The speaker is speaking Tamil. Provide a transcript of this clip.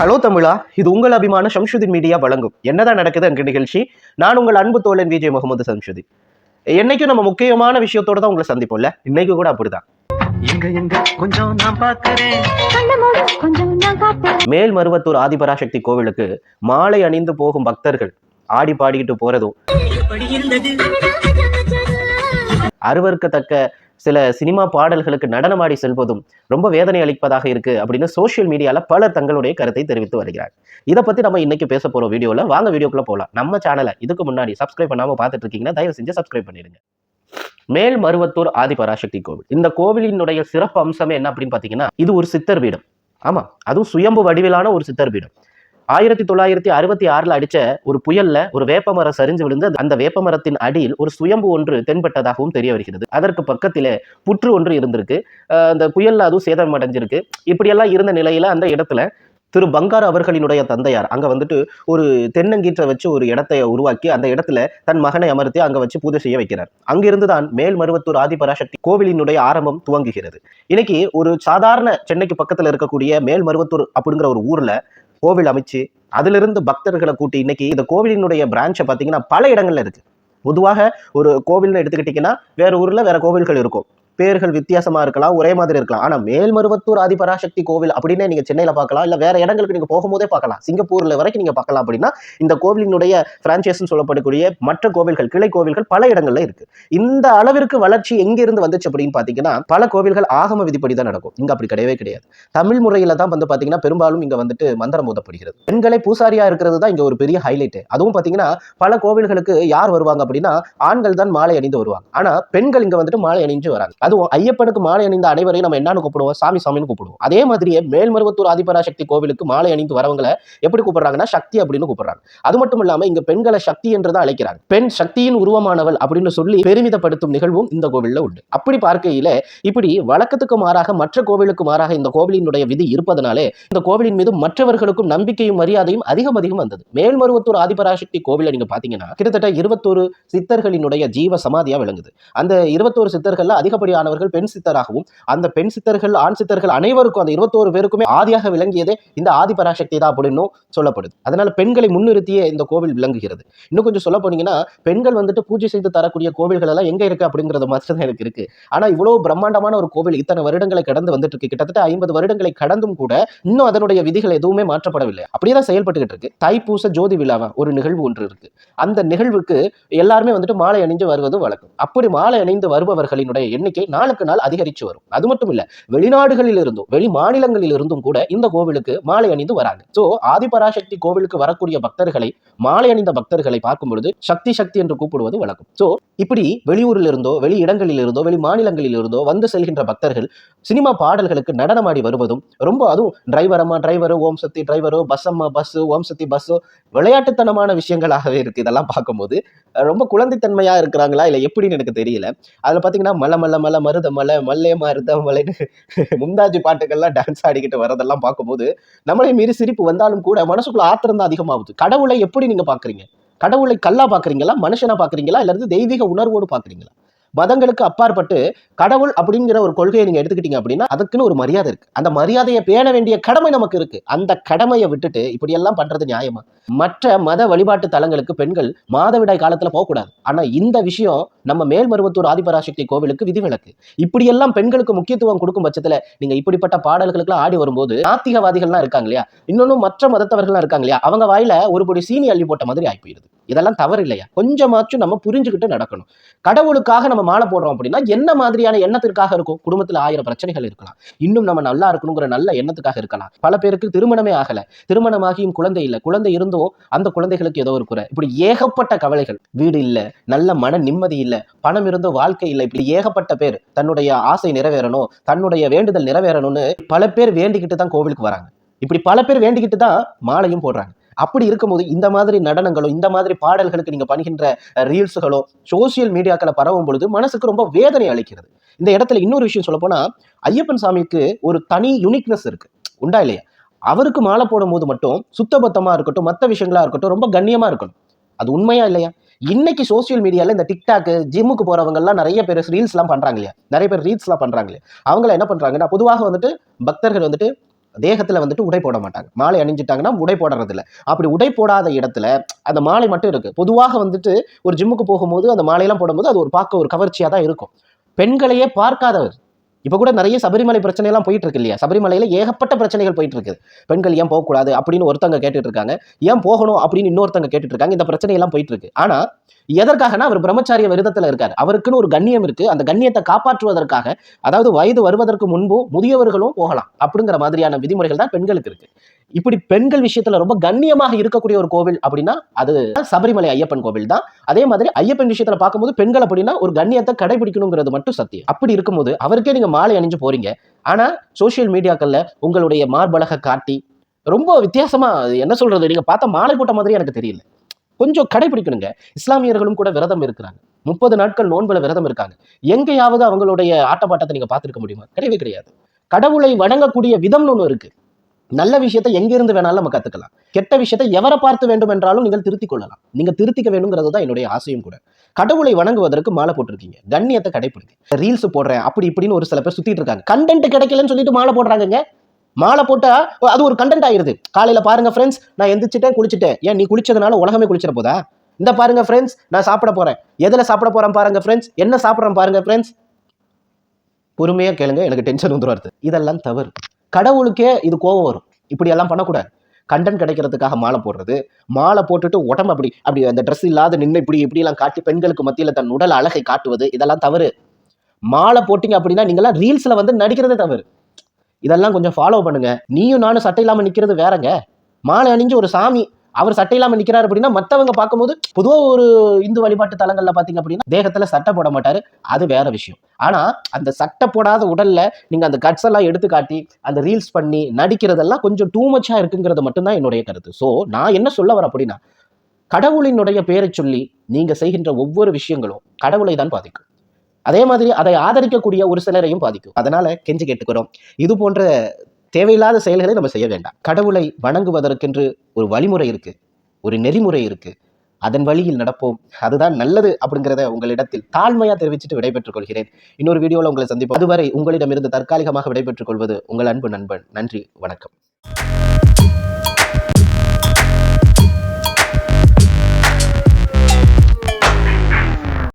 ஹலோ தமிழா இது உங்கள் அபிமான சம்ஷுதின் மீடியா வழங்கும். என்னதான் நடக்குது என்ற நிகழ்ச்சி? நான் உங்கள் அன்பு தோழன் விஜய் முகமது சம்ஷுதின் என்னைக்கும் நம்ம முக்கியமான விஷயத்தோட தான் உங்களை சந்திப்போம்ல? இன்னைக்கு கூட அப்படிதான். எங்க எங்க? கொஞ்சம் நான் பாக்குறேன் கண்ணமூடு கொஞ்சம் நான் காட்டுறேன் மேல்மருவத்தூர் ஆதிபராசக்தி கோவிலுக்கு மாலை அணிந்து போகும் பக்தர்கள் ஆடி பாடிக்கிட்டு போறதும் அருவருக்கத்தக்க சில சினிமா பாடல்களுக்கு நடனமாடி செல்வதும் ரொம்ப வேதனை அளிப்பதாக இருக்கு அப்படின்னு சோசியல் மீடியால பலர் தங்களுடைய கருத்தை தெரிவித்து வருகிறார். இதை பத்தி நம்ம இன்னைக்கு பேச போறோம் வீடியோல வாங்க வீடியோக்குள்ள போகலாம் நம்ம சேனலை இதுக்கு முன்னாடி சப்ஸ்கிரைப் பண்ணாம பார்த்துட்டு இருக்கீங்கன்னா தயவு செஞ்சு சப்ஸ்கிரைப் பண்ணிடுங்க. மேல் மருவத்தூர் ஆதிபராசக்தி கோவில். இந்த கோவிலினுடைய சிறப்பு அம்சமே என்ன அப்படின்னு பாத்தீங்கன்னா இது ஒரு சித்தர் பீடம் ஆமா அதுவும் சுயம்பு வடிவிலான ஒரு சித்தர் பீடம் ஆயிரத்தி தொள்ளாயிரத்தி அறுபத்தி ஆறுல அடிச்ச ஒரு புயல்ல ஒரு வேப்பமரம் சரிஞ்சு விழுந்து அந்த வேப்பமரத்தின் அடியில் ஒரு சுயம்பு ஒன்று தென்பட்டதாகவும் தெரிய வருகிறது. அதற்கு பக்கத்திலே புற்று ஒன்று இருந்திருக்கு. அந்த புயல்ல அதுவும் சேதம் அடைஞ்சிருக்கு இப்படியெல்லாம் இருந்த நிலையில அந்த இடத்துல திரு பங்கார் அவர்களினுடைய தந்தையார் அங்க வந்துட்டு ஒரு தென்னங்கீற்றை வச்சு ஒரு இடத்தை உருவாக்கி அந்த இடத்துல தன் மகனை அமர்த்தி அங்க வச்சு பூஜை செய்ய வைக்கிறார். அங்கிருந்துதான் தான் ஆதிபராசக்தி கோவிலினுடைய ஆரம்பம் துவங்குகிறது. இன்னைக்கு ஒரு சாதாரண சென்னைக்கு பக்கத்துல இருக்கக்கூடிய மேல்மருவத்தூர் அப்படிங்கிற ஒரு ஊர்ல கோவில் அமைச்சு அதிலிருந்து பக்தர்களை கூட்டி இன்னைக்கு இந்த கோவிலினுடைய பிரான்ச்சை பார்த்தீங்கன்னா பல இடங்கள்ல இருக்கு. பொதுவாக ஒரு கோவில்னு எடுத்துக்கிட்டிங்கன்னா வேற ஊர்ல வேற கோவில்கள் இருக்கும். பேர்கள் வித்தியாசமா இருக்கலாம் ஒரே மாதிரி இருக்கலாம். ஆனா மேல்மருவத்தூர் ஆதிபராசக்தி கோவில் அப்படின்னே நீங்க சென்னையில பார்க்கலாம் இல்ல வேற இடங்களுக்கு நீங்க போகும்போதே பார்க்கலாம். சிங்கப்பூர்ல வரைக்கும் நீங்க பார்க்கலாம் அப்படின்னா இந்த கோவிலினுடைய பிரான்ச்சைஸ்னு சொல்லப்படக்கூடிய மற்ற கோவில்கள் கிளை கோவில்கள் பல இடங்கள்ல இருக்கு. இந்த அளவிற்கு வளர்ச்சி எங்க இருந்து வந்துச்சு அப்படின்னு பாத்தீங்கன்னா பல கோவில்கள் ஆகம விதிப்படி தான் நடக்கும். இங்க அப்படி கிடையவே கிடையாது. தமிழ் முறையில தான் வந்து பாத்தீங்கன்னா பெரும்பாலும் இங்க வந்துட்டு மந்திரம் ஊதப்படுகிறது பெண்களை பூசாரியா இருக்கிறது தான் இங்க ஒரு பெரிய ஹைலைட் அதுவும் பாத்தீங்கன்னா பல கோவில்களுக்கு யார் வருவாங்க அப்படின்னா ஆண்கள் தான் மாலை அணிந்து வருவாங்க. ஆனா பெண்கள் இங்க வந்துட்டு மாலை அணிஞ்சு வராங்க. அதுவும் ஐயப்பனுக்கு மாலை அணிந்த அனைவரையும் நம்ம என்னன்னு கூப்பிடுவோம்? சாமி சாமின்னு கூப்பிடுவோம். அதே மாதிரியே மேல்மருவத்தூர் ஆதிபராசக்தி கோவிலுக்கு மாலை அணிந்து வரவங்களை எப்படி கூப்பிடுறாங்கன்னா சக்தி அப்படின்னு கூப்பிடுறாங்க. அது மட்டும் இல்லாம இங்க பெண்களை சக்தி என்று தான் அழைக்கிறாங்க. பெண் சக்தியின் உருவமானவள் அப்படின்னு சொல்லி பெருமிதப்படுத்தும் நிகழ்வும் இந்த கோவில்ல உண்டு. அப்படி பார்க்கையில இப்படி வழக்கத்துக்கு மாறாக மற்ற கோவிலுக்கு மாறாக இந்த கோவிலினுடைய விதி இருப்பதனாலே இந்த கோவிலின் மீது மற்றவர்களுக்கும் நம்பிக்கையும் மரியாதையும் அதிகம் அதிகம் வந்தது. மேல்மருவத்தூர் ஆதிபராசக்தி கோவிலை நீங்க பாத்தீங்கன்னா கிட்டத்தட்ட இருபத்தோரு சித்தர்களினுடைய ஜீவ சமாதியா விளங்குது. அந்த இருபத்தோரு சித்தர்கள்ல ஆனவர்கள் பெண் சித்தராகவும் அந்த பெண் சித்தர்கள் ஆண் சித்தர்கள் அனைவருக்கும் அந்த இருபத்தோரு பேருக்குமே ஆதியாக விளங்கியதே இந்த ஆதிபராசக்தி தான் அப்படின்னு சொல்லப்படுது. அதனால பெண்களை முன்னிறுத்தியே இந்த கோவில் விளங்குகிறது. இன்னும் கொஞ்சம் சொல்ல போனீங்கன்னா பெண்கள் வந்துட்டு பூஜை செய்து தரக்கூடிய கோவில்கள் எல்லாம் எங்க இருக்கு அப்படிங்கறது மாதிரி தான் எனக்கு இருக்கு. ஆனா இவ்வளவு பிரம்மாண்டமான ஒரு கோவில் இத்தனை வருடங்களை கடந்து வந்துட்டு இருக்கு. கிட்டத்தட்ட ஐம்பது வருடங்களை கடந்தும் கூட இன்னும் அதனுடைய விதிகள் எதுவுமே மாற்றப்படவில்லை. அப்படியே தான் செயல்பட்டுக்கிட்டு இருக்கு. தைப்பூச ஜோதி விழாவா ஒரு நிகழ்வு ஒன்று இருக்கு. அந்த நிகழ்வுக்கு எல்லாருமே வந்துட்டு மாலை அணிஞ்சு வருவது வழக்கம். அப்படி மாலை அணிந்து வருபவர்களினுடைய எண்ணிக்கை நாளுக்கு நாள் அதிகரிச்சு வரும். அது மட்டும் இல்ல வெளிநாடுகளில் இருந்தும் வெளி மாநிலங்களில் இருந்தும் கூட இந்த கோவிலுக்கு மாலை அணிந்து வராங்க. சோ ஆதிபராசக்தி கோவிலுக்கு வரக்கூடிய பக்தர்களை மாலை அணிந்த பக்தர்களை பார்க்கும் பொழுது சக்தி சக்தி என்று கூப்பிடுவது வழக்கம். ஸோ இப்படி வெளியூரில் இருந்தோ வெளி இடங்களில் இருந்தோ வெளி மாநிலங்களில் இருந்தோ வந்து செல்கின்ற பக்தர்கள் சினிமா பாடல்களுக்கு நடனமாடி வருவதும் ரொம்ப அதுவும் டிரைவர் அம்மா டிரைவரு ஓம் சக்தி டிரைவரோ பஸ் அம்மா பஸ் ஓம் சக்தி பஸ்ஸோ விளையாட்டுத்தனமான விஷயங்களாகவே இருக்கு இதெல்லாம் பார்க்கும்போது. ரொம்ப குழந்தைத்தன்மையா இருக்கிறாங்களா இல்லை எப்படின்னு எனக்கு தெரியல. அதுல பாத்தீங்கன்னா மலை மலை மலை மருத மலை மல்லே மருத மலைன்னு மும்தாஜி பாட்டுக்கெல்லாம் டான்ஸ் ஆடிக்கிட்டு வரதெல்லாம் பார்க்கும்போது நம்மளே மீறி சிரிப்பு வந்தாலும் கூட மனசுக்குள்ள ஆத்திரம் தான் அதிகமாகுது. கடவுளை எப்படி நீங்க பாக்குறீங்க. கடவுளை கல்லா பாக்குறீங்களா? மனுஷனா பாக்குறீங்களா? இல்ல தெய்வீக உணர்வோடு பாக்குறீங்களா? மதங்களுக்கு அப்பாற்பட்டு கடவுள் அப்படிங்கிற ஒரு கொள்கையை நீங்க எடுத்துக்கிட்டீங்க அப்படின்னா அதுக்குன்னு ஒரு மரியாதை இருக்கு. அந்த மரியாதையை பேண வேண்டிய கடமை நமக்கு இருக்கு. அந்த கடமையை விட்டுட்டு இப்படி எல்லாம் பண்றது நியாயமா? மற்ற மத வழிபாட்டு தலங்களுக்கு பெண்கள் மாதவிடாய் காலத்துல போகக்கூடாது. ஆனா இந்த விஷயம் நம்ம மேல்மருவத்தூர் ஆதிபராசக்தி கோவிலுக்கு விதிவிலக்கு. இப்படியெல்லாம் பெண்களுக்கு முக்கியத்துவம் கொடுக்கும் பட்சத்துல நீங்க இப்படிப்பட்ட பாடல்களுக்குலாம் ஆடி வரும்போது நாத்திகவாதிகள்லாம் இருக்காங்க இல்லையா? இன்னொன்னும் மற்ற மதத்தவர்கள்லாம் இருக்காங்க இல்லையா? அவங்க வாயில ஒரு பொடி சீனி அள்ளி போட்ட மாதிரி ஆகி போயிருது இதெல்லாம் தவறு இல்லையா? கொஞ்சமாச்சும் நம்ம புரிஞ்சுக்கிட்டு நடக்கணும். கடவுளுக்காக நம்ம மாலை போடுறோம் அப்படின்னா என்ன மாதிரியான எண்ணத்திற்காக இருக்கும்? குடும்பத்தில் ஆயிரம் பிரச்சனைகள் இருக்கலாம். இன்னும் நம்ம நல்லா இருக்கணுங்கிற நல்ல எண்ணத்துக்காக இருக்கலாம். பல பேருக்கு திருமணமே ஆகல. திருமணமாகியும் குழந்தை இல்லை. குழந்தை இருந்தும் அந்த குழந்தைகளுக்கு ஏதோ ஒரு குறை. இப்படி ஏகப்பட்ட கவலைகள். வீடு இல்லை. நல்ல மன நிம்மதி இல்லை. பணம் இருந்தும் வாழ்க்கை இல்லை. இப்படி ஏகப்பட்ட பேர் தன்னுடைய ஆசை நிறைவேறணும் தன்னுடைய வேண்டுதல் நிறைவேறணும்னு பல பேர் வேண்டிக்கிட்டு தான் கோவிலுக்கு வராங்க. இப்படி பல பேர் வேண்டிக்கிட்டு தான் மாலையும் போடுறாங்க. அப்படி இருக்கும்போது இந்த மாதிரி நடனங்களோ இந்த மாதிரி பாடல்களுக்கு நீங்க பண்ணுகின்ற ரீல்ஸுகளோ சோசியல் மீடியாக்களை பரவும் பொழுது மனசுக்கு ரொம்ப வேதனை அளிக்கிறது. இந்த இடத்துல இன்னொரு விஷயம் சொல்ல போனா ஐயப்பன் சாமிக்கு ஒரு தனி யுனிக்னஸ் இருக்கு. உண்டா இல்லையா? அவருக்கு மாலை போடும் போது மட்டும் சுத்தபத்தமா இருக்கட்டும் மற்ற விஷயங்களா இருக்கட்டும் ரொம்ப கண்ணியமா இருக்கணும். அது உண்மையா இல்லையா? இன்னைக்கு சோசியல் மீடியால இந்த டிக்டாக் ஜிம்முக்கு போறவங்க எல்லாம் நிறைய பேர் ரீல்ஸ் எல்லாம் பண்றாங்க இல்லையா? நிறைய பேர் ரீல்ஸ் எல்லாம் பண்றாங்க இல்லையா? அவங்கள என்ன பண்றாங்கன்னா பொதுவாக வந்துட்டு பக்தர்கள் வந்துட்டு தேகத்துல வந்துட்டு உடை போட மாட்டாங்க. மாலை அணிஞ்சிட்டாங்கன்னா உடை போடுறது அப்படி உடை போடாத இடத்துல அந்த மாலை மட்டும் இருக்கு. பொதுவாக வந்துட்டு ஒரு ஜிம்முக்கு போகும்போது அந்த மாலையெல்லாம் போடும்போது அது ஒரு பார்க்க ஒரு கவர்ச்சியாக தான் இருக்கும். பெண்களையே பார்க்காதவர். இப்போ கூட நிறைய சபரிமலை பிரச்சனை எல்லாம் போயிட்டு இருக்கு இல்லையா? சபரிமலையில் ஏகப்பட்ட பிரச்சனைகள் போயிட்டு இருக்குது பெண்கள் ஏன் போகக்கூடாது அப்படின்னு ஒருத்தங்க கேட்டுட்டு இருக்காங்க ஏன் போகணும் அப்படின்னு இன்னொருத்தங்க கேட்டுட்டு இருக்காங்க இந்த பிரச்சனை எல்லாம் போயிட்டு இருக்கு ஆனா எதற்காகனா அவர் பிரம்மச்சாரிய விரதத்தில் இருக்காரு. அவருக்குன்னு ஒரு கண்ணியம் இருக்கு. அந்த கண்ணியத்தை காப்பாற்றுவதற்காக அதாவது வயது வருவதற்கு முன்பும் முதியவர்களும் போகலாம். அப்படிங்கிற மாதிரியான விதிமுறைகள் தான் பெண்களுக்கு இருக்கு. இப்படி பெண்கள் விஷயத்துல ரொம்ப கண்ணியமாக இருக்கக்கூடிய ஒரு கோவில் அப்படின்னா அது சபரிமலை ஐயப்பன் கோவில் தான். அதே மாதிரி ஐயப்பன் விஷயத்துல பார்க்கும்போது பெண்கள் அப்படின்னா ஒரு கண்ணியத்தை கடைபிடிக்கணுங்கிறது மட்டும் சத்தியம். அப்படி இருக்கும்போது அவருக்கே நீங்க மாலை அணிஞ்சு போறீங்க. ஆனா சோஷியல் மீடியாக்கள்ல உங்களுடைய மார்பழக காட்டி ரொம்ப வித்தியாசமா என்ன சொல்றது நீங்க பார்த்த மாலை போட்ட மாதிரி எனக்கு தெரியல. கொஞ்சம் கடைபிடிக்கணுங்க. இஸ்லாமியர்களும் கூட விரதம் இருக்கிறாங்க. முப்பது நாட்கள் நோன்புல விரதம் இருக்காங்க. எங்கேயாவது அவங்களுடைய ஆட்டப்பாட்டத்தை நீங்க பார்த்துருக்க முடியுமா? கிடையவே கிடையாது. கடவுளை வணங்கக்கூடிய விதம்னு ஒன்று இருக்கு. நல்ல விஷயத்தை எங்கிருந்து வேணாலும் நம்ம கத்துக்கலாம். கெட்ட விஷயத்தை எவரை பார்த்து வேண்டும் என்றாலும் நீங்கள் திருத்திக் கொள்ளலாம். நீங்க திருத்திக்க வேணுங்கிறது தான் என்னுடைய ஆசையும் கூட. கடவுளை வணங்குவதற்கு மாலை போட்டிருக்கீங்க. கண்ணியத்தை கடைபிடிங்க ரீல்ஸ் போடுறேன் அப்படி இப்படின்னு ஒரு சில பேர் சுத்திட்டு இருக்காங்க. கண்டென்ட் கிடைக்கலன்னு சொல்லிட்டு மாலை போடுறாங்க மாலை போட்டா அது ஒரு கண்டென்ட் ஆயிருது. காலையில பாருங்க ஃப்ரெண்ட்ஸ் நான் எந்திரிச்சிட்டேன் குளிச்சிட்டேன். ஏன் நீ குளிச்சதுனால உலகமே குளிச்சிட போதா? இந்த பாருங்க ஃப்ரெண்ட்ஸ் நான் சாப்பிட போறேன். எதுல சாப்பிட போறேன் பாருங்க ஃப்ரெண்ட்ஸ் என்ன சாப்பிட்றேன் பாருங்க ஃப்ரெண்ட்ஸ் பொறுமையா கேளுங்க எனக்கு டென்ஷன் வந்துருவாரு இதெல்லாம் தவறு. கடவுளுக்கே இது கோபம் வரும். இப்படி எல்லாம் பண்ணக்கூடாது. கண்டன் கிடைக்கிறதுக்காக மாலை போடுறது. மாலை போட்டுட்டு உடம்பு அப்படி அப்படி அந்த ட்ரெஸ் இல்லாத நின்று இப்படி இப்படிலாம் காட்டி பெண்களுக்கு மத்தியில் தன் உடல் அழகை காட்டுவது இதெல்லாம் தவறு. மாலை போட்டிங்க அப்படின்னா நீங்களாம் ரீல்ஸில் வந்து நடிக்கிறதே தவறு. இதெல்லாம் கொஞ்சம் ஃபாலோ பண்ணுங்க. நீயும் நானும் சட்டை இல்லாமல் நிற்கிறது வேறங்க. மாலை அணிஞ்சு ஒரு சாமி அவர் சட்டை இல்லாம நிக்கிறாரு அப்படின்னா மத்தவங்க பார்க்கும்போது பொதுவா ஒரு இந்து வழிபாட்டு தலங்கள்ல பாத்தீங்க அப்படின்னா தேகத்துல சட்டை போட மாட்டாரு. அது வேற விஷயம். ஆனா அந்த சட்டை போடாத உடல்ல நீங்க அந்த கட்ஸ் எல்லாம் எடுத்து காட்டி அந்த ரீல்ஸ் பண்ணி நடிக்கிறதெல்லாம் கொஞ்சம் டூ மச்சா இருக்குங்கிறது மட்டும்தான் என்னுடைய கருத்து. ஸோ நான் என்ன சொல்ல வரேன் அப்படின்னா கடவுளினுடைய பெயரை சொல்லி நீங்க செய்கின்ற ஒவ்வொரு விஷயங்களும் கடவுளை தான் பாதிக்கும். அதே மாதிரி அதை ஆதரிக்கக்கூடிய ஒரு சிலரையும் பாதிக்கும். அதனால கெஞ்சி கேட்டுக்கிறோம். இது போன்ற தேவையில்லாத செயல்களை நம்ம செய்ய வேண்டாம். கடவுளை வணங்குவதற்கென்று ஒரு வழிமுறை இருக்கு ஒரு நெறிமுறை இருக்கு. அதன் வழியில் நடப்போம். அதுதான் நல்லது அப்படிங்கிறத உங்களிடத்தில் தாழ்மையா தெரிவிச்சுட்டு விடைபெற்றுக் கொள்கிறேன். இன்னொரு வீடியோவில் உங்களை சந்திப்போம். அதுவரை உங்களிடமிருந்து தற்காலிகமாக விடைபெற்றுக் கொள்வது உங்கள் அன்பு நண்பன். நன்றி வணக்கம்.